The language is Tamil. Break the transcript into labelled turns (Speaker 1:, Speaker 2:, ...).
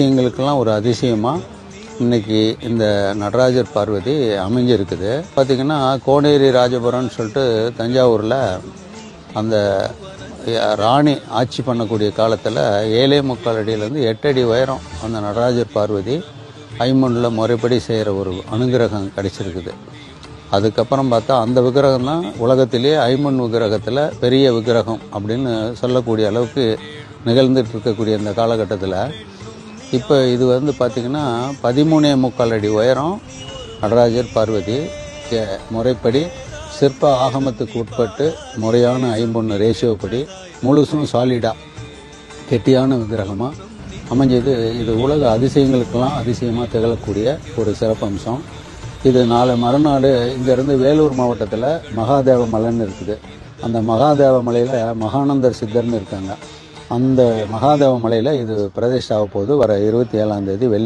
Speaker 1: அதிசயங்களுக்கெல்லாம் ஒரு அதிசயமாக இன்னைக்கு இந்த நடராஜர் பார்வதி அமைஞ்சிருக்குது. பார்த்திங்கன்னா கோனேரி ராஜபுரம்னு சொல்லிட்டு தஞ்சாவூரில் அந்த ராணி ஆட்சி பண்ணக்கூடிய காலத்தில் ஏழே முக்கால் அடியிலேருந்து எட்டடி உயரம் அந்த நடராஜர் பார்வதி ஐமனில் முறைப்படி செய்கிற ஒரு அனுகிரகம் கிடச்சிருக்குது. அதுக்கப்புறம் பார்த்தா அந்த விக்கிரகம் தான் உலகத்திலேயே ஐமன் விக்கிரகத்தில் பெரிய விக்கிரகம் அப்படின்னு சொல்லக்கூடிய அளவுக்கு நிகழ்ந்துட்டு இருக்கக்கூடிய இந்த காலகட்டத்தில் இப்போ இது வந்து பார்த்திங்கன்னா பதிமூணே முக்கால் அடி உயரம் நடராஜர் பார்வதி முறைப்படி சிற்ப ஆகமத்துக்கு உட்பட்டு முறையான ஐம்பொன்று ரேஷியோ படி முழுசும் சாலிடாக கெட்டியான விக்கிரகமாக அமைஞ்சது. இது உலக அதிசயங்களுக்கெல்லாம் அதிசயமாக திகழக்கூடிய ஒரு சிறப்பம்சம் இது நாளை மறுநாடு இங்கேருந்து வேலூர் மாவட்டத்தில் மகாதேவ மலைன்னு இருக்குது. அந்த மகாதேவ மலையில் மகானந்தர் சித்தர்னு இருக்காங்க. அந்த மகாதேவ மலையில் இது பிரதிஷ்டாக போது வர இருபத்தி ஏழாம் தேதி வெள்ளி